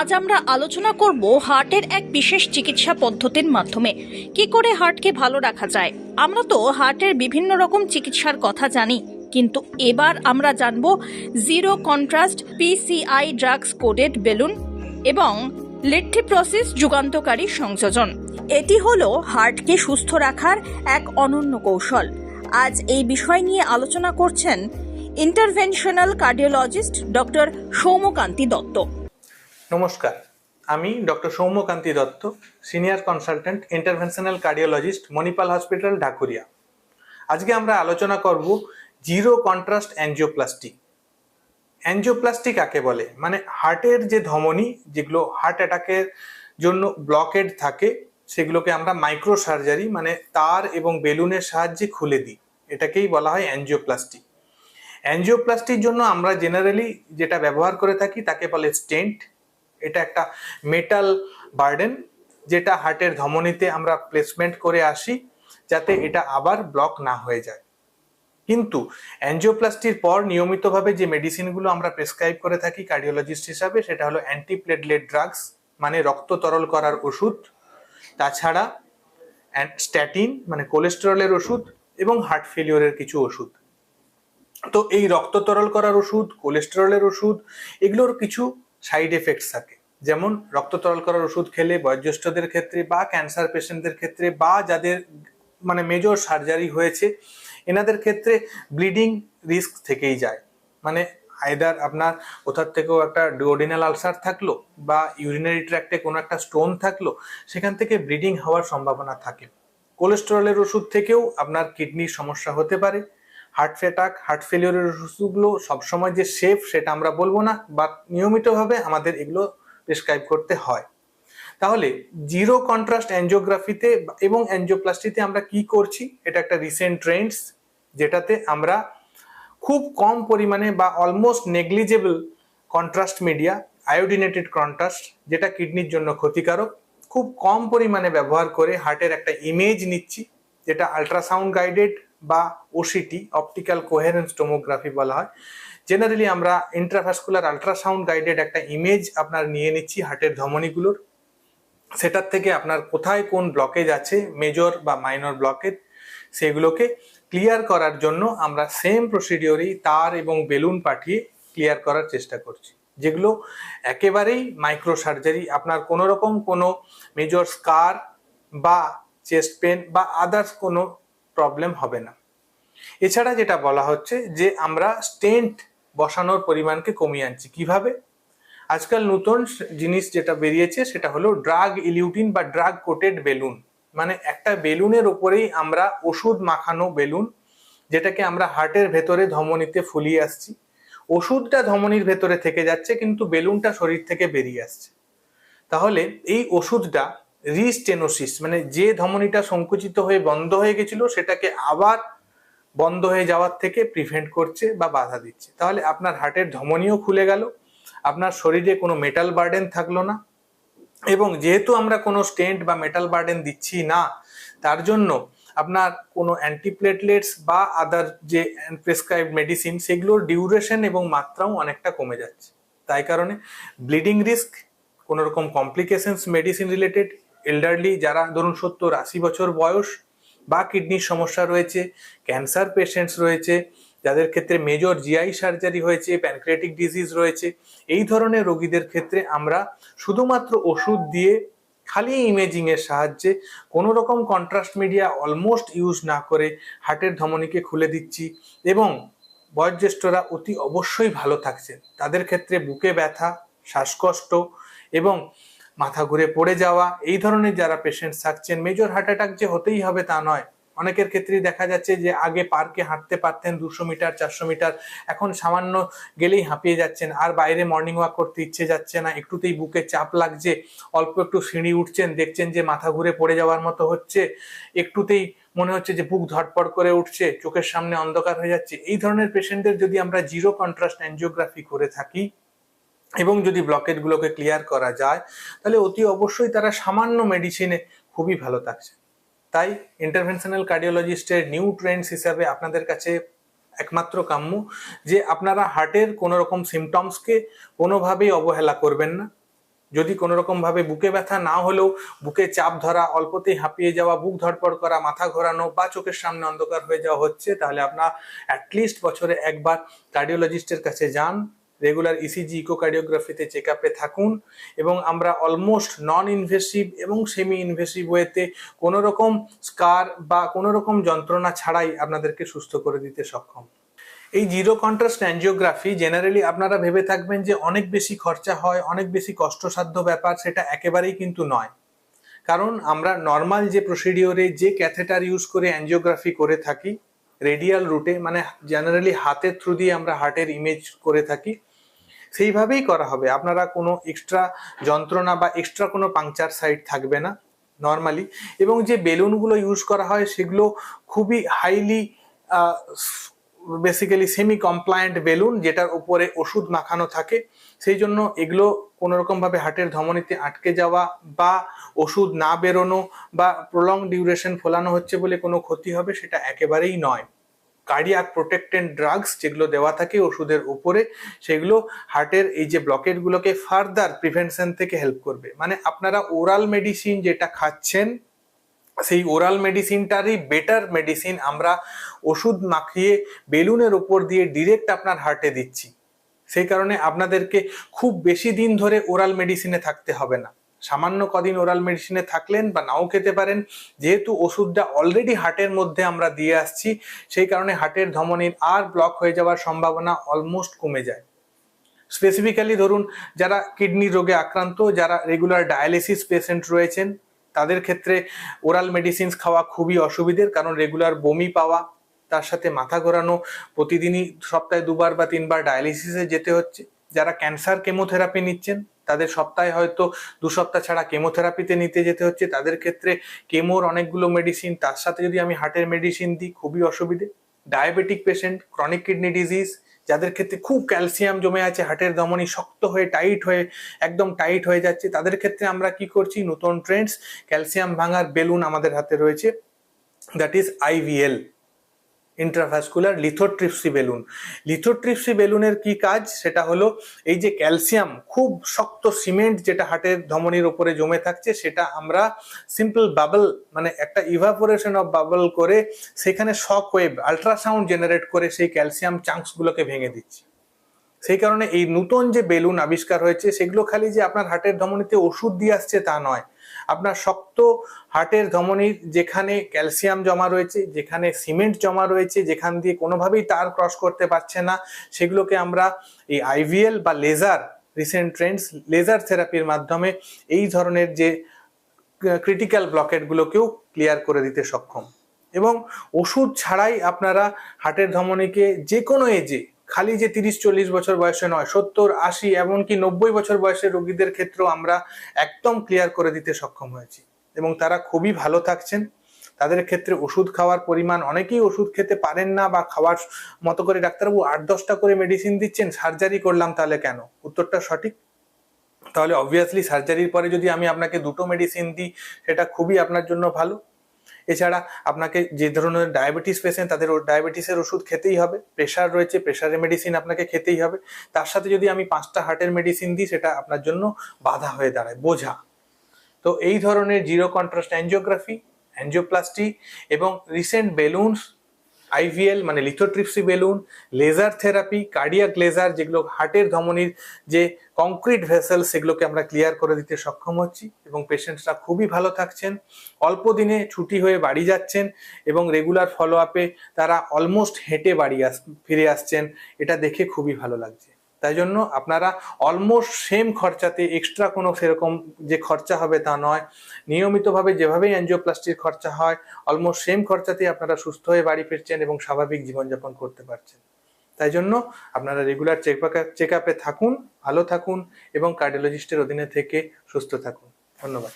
আজ আমরা আলোচনা করব হার্টের এক বিশেষ চিকিৎসা পদ্ধতির মাধ্যমে। কি করে হার্টকে ভালো রাখা যায়? আমরা তো হার্টের বিভিন্ন রকম চিকিৎসার কথা জানি, কিন্তু এবার আমরা জানব zero contrast PCI drugs coated balloon এবং লেট্রিপ্রসিস যুগান্তকারী সংযোজন। এটি হলো হার্টকে সুস্থ রাখার এক অনন্য কৌশল। আজ এই বিষয় নিয়ে আলোচনা করছেন interventional cardiologist doctor Soumyakanti Dutta. নমস্কার। আমি doctor Soumyakanti Dutta, senior consultant, interventional cardiologist, Manipal hospital, Dhakuria. আজকে আমরা আলোচনা করব জিরো কন্ট্রাস্ট অ্যাঞ্জিওপ্লাস্টি। অ্যাঞ্জিওপ্লাস্টি কাকে বলে? মানে হার্টের যে ধমনী, যেগুলো হার্ট অ্যাটাকের জন্য ব্লকেড থাকে, সেগুলোকে আমরা মাইক্রো সার্জারি মানে তার এবং বেলুনের সাহায্যে খুলে দিই। এটাকেই বলা হয় অ্যাঞ্জিওপ্লাস্টি। অ্যাঞ্জিওপ্লাস্টির জন্য আমরা জেনারেলি যেটা ব্যবহার করে থাকি, তাকে বলে স্টেন্ট। এটা একটা মেটাল বার্ডেন যেটা হার্টের ধমনীতে আমরা প্লেসমেন্ট করে আসি যাতে এটা আবার ব্লক না হয়ে যায়। কিন্তু অ্যাঞ্জিওপ্লাস্টির পর নিয়মিতভাবে যে মেডিসিনগুলো আমরা প্রেসক্রাইব করে থাকি কার্ডিওলজিস্ট হিসাবে, সেটা হলো অ্যান্টিপ্লেটলেট ড্রাগস মানে রক্ত তরল করার ওষুধ, তাছাড়া স্ট্যাটিন মানে কোলেস্টেরলের ওষুধ এবং হার্ট ফেলিওরের কিছু ওষুধ। তো এই রক্ত তরল করার ওষুধ কোলেস্টেরলের ওষুধ, এগুলোর কিছু সাইড এফেক্টস থাকে। যেমন রক্ত তরল করার ওষুধ খেলে বয়োজ্যেষ্ঠদের ক্ষেত্রে বা ক্যান্সার পেশেন্টদের ক্ষেত্রে বা যাদের মানে মেজর সার্জারি হয়েছে, এনাদের ক্ষেত্রে ব্লিডিং রিস্ক থেকেই যায়। মানে আইদার আপনার কোথার থেকেও একটা ডিওডিনাল আলসার থাকল বা ইউরিনারি ট্র্যাক্টে কোনো একটা স্টোন থাকল, সেখান থেকে ব্লিডিং হওয়ার সম্ভাবনা থাকে। কোলেস্টেরলের ওষুধ থেকেও আপনার কিডনির সমস্যা হতে পারে। হার্ট অ্যাটাক হার্ট ফেলিওরের ওষুধগুলো সবসময় যে সেফ সেটা আমরা বলব না, বা নিয়মিতভাবে আমাদের এগুলো প্রেসক্রাইব করতে হয়। তাহলে জিরো কন্ট্রাস্ট অ্যাঞ্জিওগ্রাফিতে এবং অ্যাঞ্জিওপ্লাস্টিতে আমরা কি করছি? এটা একটা রিসেন্ট ট্রেন্ডস যেটাতে আমরা খুব কম পরিমাণে বা almost negligible contrast media iodinated contrast যেটা কিডনির জন্য ক্ষতিকারক, খুব কম পরিমাণে ব্যবহার করে হার্টের একটা ইমেজ নিচ্ছি, যেটা আল্ট্রাসাউন্ড গাইডেড বা ওসিটি অপটিক্যাল কোহেরেন্স টোমোগ্রাফি বলা হয়। জেনারেলি আমরা ইন্ট্রাভাস্কুলার আল্ট্রাসাউন্ড গাইডেড একটা ইমেজ আপনার নিয়ে নিচ্ছি হার্টের ধমনীগুলোর। সেটার থেকে আপনার কোথায় কোন ব্লকেজ আছে মেজর বা মাইনর ব্লকেজ সেগুলোকে ক্লিয়ার করার জন্য আমরা সেম প্রসিডিওরেই তার এবং বেলুন পাঠিয়ে ক্লিয়ার করার চেষ্টা করছি। যেগুলো একেবারেই মাইক্রো সার্জারি আপনার কোনো রকম কোনো মেজর স্কার বা চেস্ট পেন বা আদার্স কোনো প্রবলেম হবে না। এছাড়া যেটা বলা হচ্ছে যে আমরা স্টেন্ট বসানোর পরিমাণকে কমিয়ে আনছি। কীভাবে? আজকাল নতুন জিনিস যেটা বেরিয়েছে সেটা হলো ড্রাগ ইলিউটিন বা ড্রাগ কোটেড বেলুন মানে একটা বেলুনের ওপরেই আমরা ওষুধ মাখানো বেলুন যেটাকে আমরা হার্টের ভেতরে ধমনীতে ফুলিয়ে আসছি। ওষুধটা ধমনির ভেতরে থেকে যাচ্ছে, কিন্তু বেলুনটা শরীর থেকে বেরিয়ে আসছে। তাহলে এই ওষুধটা রিস্টেনোসিস মানে যে ধমনীটা সংকুচিত হয়ে বন্ধ হয়ে গেছিল সেটাকে আবার বন্ধ হয়ে যাওয়ার থেকে প্রিভেন্ট করছে বা বাধা দিচ্ছে। তাহলে আপনার হার্টের ধমনীও খুলে গেল, আপনার শরীরে কোনো মেটাল বার্ডেন থাকল না এবং যেহেতু আমরা কোনো স্টেন্ট বা মেটাল বার্ডেন দিচ্ছি না, তার জন্য আপনার কোনো অ্যান্টিপ্লেটলেটস বা আদার যে প্রেসক্রাইব মেডিসিন সেগুলোর ডিউরেশন এবং মাত্রাও অনেকটা কমে যাচ্ছে। তাই কারণে ব্লিডিং রিস্ক কোনো রকম কমপ্লিকেশনস মেডিসিন রিলেটেড এল্ডারলি যারা, ধরুন সত্তর আশি বছর বয়স বা কিডনির সমস্যা রয়েছে ক্যান্সার পেশেন্টস রয়েছে, যাদের ক্ষেত্রে মেজর জিআই সার্জারি হয়েছে প্যানক্রিয়াটিক ডিজিজ রয়েছে, এই ধরনের রোগীদের ক্ষেত্রে আমরা শুধুমাত্র ওষুধ দিয়ে খালি ইমেজিংয়ের সাহায্যে কোনো রকম কন্ট্রাস্ট মিডিয়া অলমোস্ট ইউজ না করে হার্টের ধমনীকে খুলে দিচ্ছি এবং বয়োজ্যেষ্ঠরা অতি অবশ্যই ভালো থাকছেন। তাদের ক্ষেত্রে বুকে ব্যথা, শ্বাসকষ্ট এবং মাথা ঘুরে পড়ে যাওয়া, এই ধরনের যারা পেশেন্ট থাকছেন মেজর হার্ট অ্যাটাক যে হতেই হবে তা নয়। অনেকের ক্ষেত্রেই দেখা যাচ্ছে যে আগে পার্কে হাঁটতে পারতেন, দুশো মিটার, চারশো মিটার, এখন সামান্য গেলেই হাঁপিয়ে যাচ্ছেন, আর বাইরে মর্নিং ওয়াক করতে ইচ্ছে যাচ্ছে না, একটুতেই বুকে চাপ লাগছে, অল্প একটু সিঁড়ি উঠছেন, দেখছেন যে মাথা ঘুরে পড়ে যাওয়ার মতো হচ্ছে, একটুতেই মনে হচ্ছে যে বুক ধটপট করে উঠছে, চোখের সামনে অন্ধকার হয়ে যাচ্ছে। এই ধরনের পেশেন্টদের যদি আমরা জিরো কন্ট্রাস্ট অ্যাঞ্জিওগ্রাফি করে থাকি এবং যদি ব্লকেটগুলোকে ক্লিয়ার করা যায়, তাহলে অতি অবশ্যই তারা সামান্য মেডিসিনে খুবই ভালো থাকছে। তাই ইন্টারভেনশনাল কার্ডিওলজিস্টের নিউ ট্রেন্ডস হিসাবে আপনাদের কাছে একমাত্র কাম্য যে আপনারা হার্টের কোনো রকম সিমটমসকে কোনোভাবেই অবহেলা করবেন না। যদি কোনো রকম ভাবে বুকে ব্যথা না হলেও বুকে চাপ ধরা, অল্পতেই হাঁপিয়ে যাওয়া, বুক ধড়পড় করা, মাথা ঘোরানো বা চোখের সামনে অন্ধকার হয়ে যাওয়া হচ্ছে, তাহলে আপনার অ্যাটলিস্ট বছরে একবার কার্ডিওলজিস্টের কাছে যান। রেগুলার ইসিজি ইকোকার্ডিওগ্রাফিতে চেক আপে থাকুন এবং আমরা অলমোস্ট নন ইনভেসিভ এবং সেমি ইনভেসিভ ওয়েতে কোনো রকম স্কার বা কোনো রকম যন্ত্রণা ছাড়াই আপনাদেরকে সুস্থ করে দিতে সক্ষম। এই জিরো কন্ট্রাস্ট অ্যাঞ্জিওগ্রাফি জেনারেলি আপনারা ভেবে থাকবেন যে অনেক বেশি খরচা হয়, অনেক বেশি কষ্টসাধ্য ব্যাপার সেটা একেবারেই কিন্তু নয়। কারণ আমরা নর্মাল যে প্রসিডিওরে যে ক্যাথেটার ইউজ করে অ্যাঞ্জিওগ্রাফি করে থাকি রেডিয়াল রুটে মানে জেনারেলি হাতের থ্রু দিয়ে আমরা হার্টের ইমেজ করে থাকি সেইভাবেই করা হবে। আপনারা কোনো এক্সট্রা যন্ত্রণা বা এক্সট্রা কোনো পাংচার সাইট থাকবে না নর্মালি এবং যে বেলুনগুলো ইউজ করা হয়, সেগুলো খুবই highly basically semi compliant balloon, যেটার উপরে ওষুধ মাখানো থাকে। সেই জন্য এগুলো কোনো রকম ভাবে হার্টের ধমনীতে আটকে যাওয়া বা ওষুধ না বেরোনো বা প্রলং ডিউরেশন ফোলানো হচ্ছে বলে কোনো ক্ষতি হবে, সেটা একেবারেই নয়। কার্ডিয়াক প্রোটেক্টেন্ট ড্রাগস যেগুলো দেওয়া থাকে ওষুধের উপরে, সেগুলো হার্টের এই যে ব্লকেটগুলোকে ফার্দার প্রিভেনশন থেকে হেল্প করবে। মানে আপনারা ওরাল মেডিসিন যেটা খাচ্ছেন, সেই ওরাল মেডিসিনটারই বেটার মেডিসিন আমরা ওষুধ মাখিয়ে বেলুনের উপর দিয়ে ডিরেক্ট আপনার হার্টে দিচ্ছি। সেই কারণে আপনাদেরকে খুব বেশি দিন ধরে ওরাল মেডিসিনে থাকতে হবে না। সামান্য কদিন ওরাল মেডিসিনে থাকলেন বা নাও খেতে পারেন, যেহেতু ওষুধটা অলরেডি হার্টের মধ্যে আমরা দিয়ে আসছি, সেই কারণে হার্টের ধমনীর আর ব্লক হয়ে যাওয়ার সম্ভাবনা অলমোস্ট কমে যায়। স্পেসিফিক্যালি ধরুন, যারা কিডনি রোগে আক্রান্ত, যারা রেগুলার ডায়ালিসিস পেশেন্ট রয়েছেন, তাদের ক্ষেত্রে ওরাল মেডিসিনস খাওয়া খুবই অসুবিধের, কারণ রেগুলার বমি পাওয়া, তার সাথে মাথা ঘোরানো, প্রতিদিনই সপ্তাহে দুবার বা তিনবার ডায়ালিসিসে যেতে হচ্ছে। যারা ক্যান্সার কেমোথেরাপি নিচ্ছেন তাদের সপ্তাহে হয়তো দু সপ্তাহ ছাড়া কেমোথেরাপিতে নিতে যেতে হচ্ছে। তাদের ক্ষেত্রে কেমোর অনেকগুলো মেডিসিন তার সাথে যদি আমি হার্টের মেডিসিন দিই, খুবই অসুবিধে। Diabetic patient chronic kidney disease যাদের ক্ষেত্রে খুব ক্যালসিয়াম জমে আছে হার্টের ধমনী শক্ত হয়ে টাইট হয়ে, একদম টাইট হয়ে যাচ্ছে, তাদের ক্ষেত্রে আমরা কি করছি? নতুন ট্রেন্ডস ক্যালসিয়াম ভাঙার বেলুন আমাদের হাতে রয়েছে that is IVL intravascular lithotripsy balloon lithotripsy বেলুনের কি কাজ? সেটা হলো এই যে ক্যালসিয়াম খুব শক্ত সিমেন্ট যেটা হার্টের ধমনির উপরে জমে থাকছে, সেটা আমরা সিম্পল বাবল মানে একটা ইভাপোরেশন অফ বাবল করে সেখানে শক ওয়েভ আল্ট্রাসাউন্ড জেনারেট করে সেই ক্যালসিয়াম চাঙ্কসগুলোকে ভেঙে দিচ্ছি। সেই কারণে এই নতুন যে বেলুন আবিষ্কার হয়েছে, সেগুলো খালি যে আপনার হার্টের ধমনীতে ওষুধ দিয়ে আসছে তা নয়। আপনার শক্ত হার্টের ধমনীর যেখানে ক্যালসিয়াম জমা রয়েছে, যেখানে সিমেন্ট জমা রয়েছে, যেখান দিয়ে কোনোভাবেই তার ক্রস করতে পারছে না, সেগুলোকে আমরা এই আইভিএল বা লেজার রিসেন্ট ট্রেন্ডস লেজার থেরাপির মাধ্যমে এই ধরনের যে ক্রিটিক্যাল ব্লকেটগুলোকেও ক্লিয়ার করে দিতে সক্ষম। এবং ওষুধ ছাড়াই আপনারা হার্টের ধমনীকে যে কোনো এজে খালি যে তিরিশ, চল্লিশ বছর বয়সে নয়, সত্তর, আশি, এমনকি নব্বই বছর বয়সের রোগীদের ক্ষেত্রেও আমরা একদম ক্লিয়ার করে দিতে সক্ষম হয়েছি। এবং তারা খুবই ভালো থাকছেন। তাদের ক্ষেত্রে ওষুধ খাওয়ার পরিমাণ, অনেকেই ওষুধ খেতে পারেন না বা খাওয়ার মতো করে ডাক্তারবাবু আট, দশটা করে মেডিসিন দিচ্ছেন সার্জারি করলাম তাহলে কেন? উত্তরটা সঠিক? তাহলে অবভিয়াসলি সার্জারির পরে যদি আমি আপনাকে দুটো মেডিসিন দিই, সেটা খুবই আপনার জন্য ভালো। এছাড়া আপনাকে যে ধরনের ডায়াবেটিস পেশেন্ট তাদের ডায়াবেটিসের ওষুধ খেতেই হবে। প্রেশার রয়েছে প্রেশারের মেডিসিন আপনাকে খেতেই হবে। তার সাথে যদি আমি পাঁচটা হার্টের মেডিসিন দিই, সেটা আপনার জন্য বাধা হয়ে দাঁড়ায়, বোঝা। তো এই ধরনের জিরো কন্ট্রাস্ট অ্যাঞ্জিওগ্রাফি অ্যাঞ্জিওপ্লাস্টি এবং রিসেন্ট বেলুনস আইভিএল মানে lithotripsy balloon laser therapy cardiac laser যেগুলো হার্টের ধমনির যে কংক্রিট ভেসেল সেগুলোকে আমরা ক্লিয়ার করে দিতে সক্ষম হচ্ছি এবং পেশেন্টসরা খুবই ভালো থাকছেন। অল্প দিনে ছুটি হয়ে বাড়ি যাচ্ছেন এবং রেগুলার ফলো আপে তারা অলমোস্ট হেঁটে বাড়ি আস, ফিরে আসছেন। এটা দেখে খুবই ভালো লাগছে। তাই জন্য আপনারা অলমোস্ট সেম খরচাতে এক্সট্রা কোনো সেরকম যে খরচা হবে তা নয়। নিয়মিতভাবে যেভাবেই অ্যাঞ্জিওপ্লাস্টির খরচা হয় অলমোস্ট সেম খরচাতে আপনারা সুস্থ হয়ে বাড়ি ফিরছেন এবং স্বাভাবিক জীবনযাপন করতে পারছেন। তাই জন্য আপনারা রেগুলার চেক চেক আপে থাকুন, ভালো থাকুন এবং কার্ডিওলজিস্টের অধীনে থেকে সুস্থ থাকুন। ধন্যবাদ.